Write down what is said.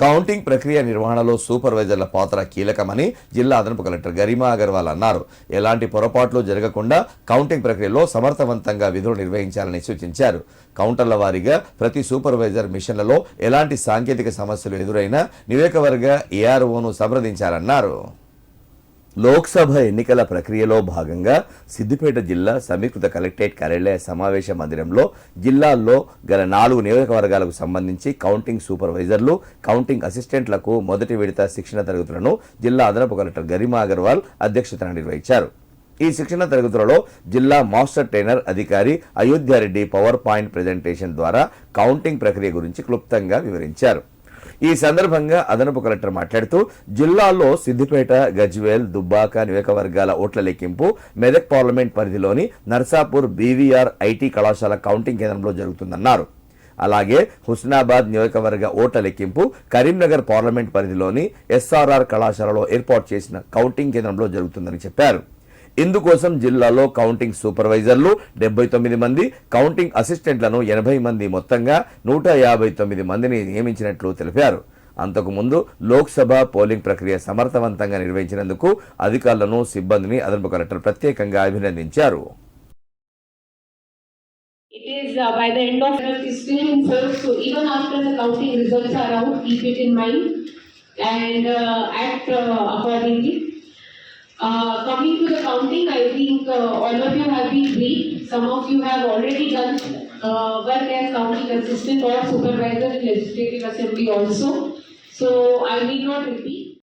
Counting ప్రక్రియ నిర్వహణలో సూపర్వైజర్ల పాత్ర కీలకమని జిల్లా అదనపు కలెక్టర్ గరిమా అగర్వాల్ అన్నారు. ఎలాంటి పొరపాట్లు జరగకుండా కౌంటింగ్ ప్రక్రియలో సమర్థవంతంగా విధులు నిర్వహించాలని సూచించారు. కౌంటర్ల వారీగా ప్రతి సూపర్వైజర్ మిషన్లలో ఎలాంటి సాంకేతిక సమస్యలు ఎదురైనా నివేకవర్గ ఏఆర్ఓను సంప్రదించాలన్నారు. లోక్సభ ఎన్నికల ప్రక్రియలో భాగంగా సిద్దిపేట జిల్లా సమీకృత కలెక్టరేట్ కార్యాలయ సమావేశ మందిరంలో జిల్లాల్లో గల నాలుగు నియోజకవర్గాలకు సంబంధించి కౌంటింగ్ సూపర్వైజర్లు కౌంటింగ్ అసిస్టెంట్లకు మొదటి విడత శిక్షణ తరగతులను జిల్లా అదనపు కలెక్టర్ గరిమా అగర్వాల్ అధ్యక్షతన నిర్వహించారు. ఈ శిక్షణ తరగతులలో జిల్లా మాస్టర్ ట్రైనర్ అధికారి అయోధ్యారెడ్డి పవర్ పాయింట్ ప్రెజెంటేషన్ ద్వారా కౌంటింగ్ ప్రక్రియ గురించి క్లుప్తంగా వివరించారు. ఈ సందర్భంగా అదనపు కలెక్టర్ మాట్లాడుతూ జిల్లాలో సిద్దిపేట గజ్వేల్ దుబ్బాక నియోజకవర్గాల ఓట్ల లెక్కింపు మెదక్ పార్లమెంట్ పరిధిలోని నర్సాపూర్ బీవీఆర్ ఐటీ కళాశాల కౌంటింగ్ కేంద్రంలో జరుగుతుందన్నారు. అలాగే హుస్నాబాద్ నియోజకవర్గ ఓట్ల లెక్కింపు కరీంనగర్ పార్లమెంట్ పరిధిలోని ఎస్ఆర్ఆర్ కళాశాలలో ఏర్పాటు చేసిన కౌంటింగ్ కేంద్రంలో జరుగుతుందని చెప్పారు. ఇందుకోసం జిల్లాలో కౌంటింగ్ సూపర్వైజర్లు డెబ్బై తొమ్మిది మంది కౌంటింగ్ అసిస్టెంట్లను ఎనభై మంది మొత్తంగా నూట యాభై తొమ్మిది మందిని నియమించినట్లు తెలిపారు. అంతకుముందు లోక్సభ పోలింగ్ ప్రక్రియ సమర్థవంతంగా నిర్వహించినందుకు అధికారులను సిబ్బందిని అదనపు కలెక్టర్ ప్రత్యేకంగా అభినందించారు. It is uh, by the end of it is still in force, so even after the counting results are out, keep it in mind. And uh, act uh, accordingly. Uh, coming to the counting, I think uh, all of you have been briefed. Some of you have already done uh, work as counting assistant or supervisor in legislative assembly also. So I need not repeat.